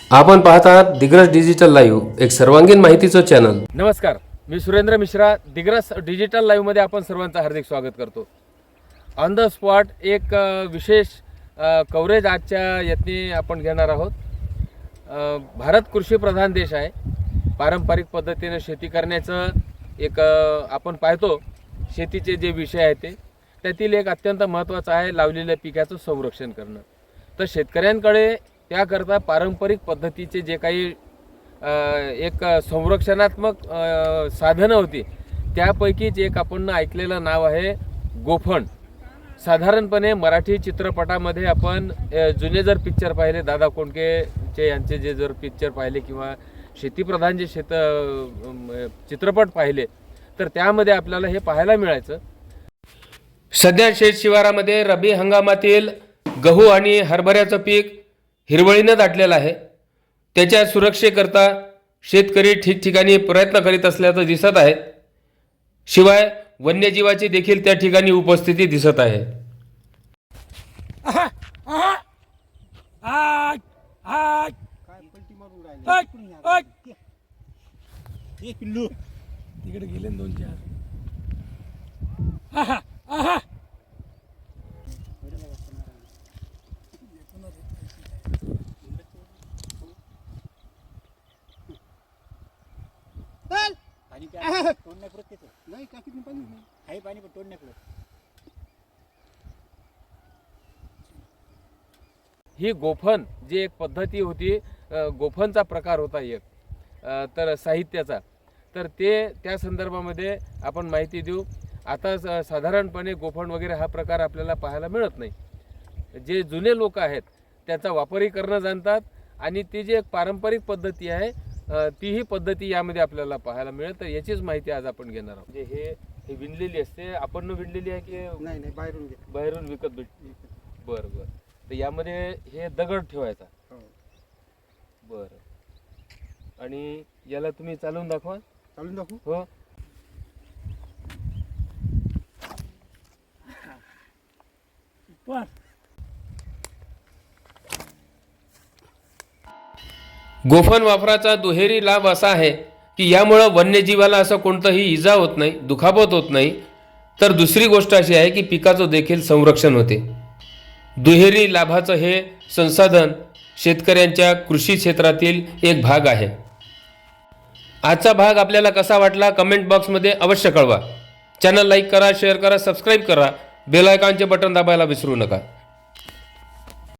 आपण पाहत आहात दिग्रस डिजिटल लाईव्ह एक सर्वांगीण माहितीचं चॅनल नमस्कार मी सुरेंद्र मिश्रा दिग्रस डिजिटल लाईव्हमध्ये आपण सर्वांचं हार्दिक स्वागत करतो. ऑन द स्पॉट एक विशेष कव्हरेज आजच्या यत्नी आपण घेणार आहोत. भारत कृषीप्रधान देश आहे. पारंपरिक पद्धतीने शेती करण्याचं एक आपण पाहतो शेतीचे जे विषय आहेत ते त्यातील एक अत्यंत महत्त्वाचं आहे लावलेल्या पिकाचं संरक्षण करणं. तर शेतकऱ्यांकडे त्याकरता पारंपरिक पद्धतीचे जे काही एक संरक्षणात्मक साधनं होती त्यापैकीच एक आपण ऐकलेलं नाव आहे गोफण. साधारणपणे मराठी चित्रपटामध्ये आपण जुने जर पिक्चर पाहिले दादा कोंडकेचे यांचे जे जर पिक्चर पाहिले किंवा शेतीप्रधान जे शेत चित्रपट पाहिले तर त्यामध्ये आपल्याला हे पाहायला मिळायचं. सध्या शेत शिवारामध्ये रब्बी हंगामातील गहू आणि हरभऱ्याचं पीक हिरवळीनं दाटलेलं आहे. त्याच्या सुरक्षेकरता शेतकरी ठिकठिकाणी प्रयत्न करीत असल्याचं दिसत आहे. शिवाय वन्यजीवाची देखील त्या ठिकाणी उपस्थिती दिसत आहे. तिकडे गेले दोन चार. तोडण्यापुरत त्याचं नाही टाकीत नाही पाणी नाही आहे पाणी पण तोडण्यापुरत ही गोफण जी एक पद्धती होती अ, गोफणचा प्रकार होता एक अ, तर साहित्याचा. तर ते त्या संदर्भामध्ये आपण माहिती देऊ. आता स- साधारणपणे गोफण वगैरे हा प्रकार आपल्याला पाहायला मिळत नाही. जे जुने लोक आहेत त्याचा वापरही करणं जाणतात आणि ती जी एक पारंपरिक पद्धती आहे तीही पद्धती यामध्ये आपल्याला पाहायला मिळेल तर याचीच माहिती आज आपण घेणार आहोत. म्हणजे हे हे विणलेली असते आपण न विणलेली आहे की नाही नाही बाहेरून घे बाहेरून विकत भेटते बरं बरं. तर यामध्ये हे दगड ठेवायचा. हो. बरं. आणि याला तुम्ही चालवून दाखवा. चालून दाखवू? हो. पण गोफन वापराचा दुहेरी लाभ असा आहे की यामुळं वन्यजीवाला असं कोणतंही इजा होत नाही दुखापत होत नाही. तर दुसरी गोष्ट अशी आहे की पिकाचं देखील संरक्षण होते. दुहेरी लाभाचं हे संसाधन शेतकऱ्यांच्या कृषी क्षेत्रातील एक भाग आहे. आजचा भाग आपल्याला कसा वाटला कमेंट बॉक्समध्ये अवश्य कळवा. चॅनल लाईक करा शेअर करा सबस्क्राईब करा. बेल आयकॉनचे बटन दाबायला विसरू नका.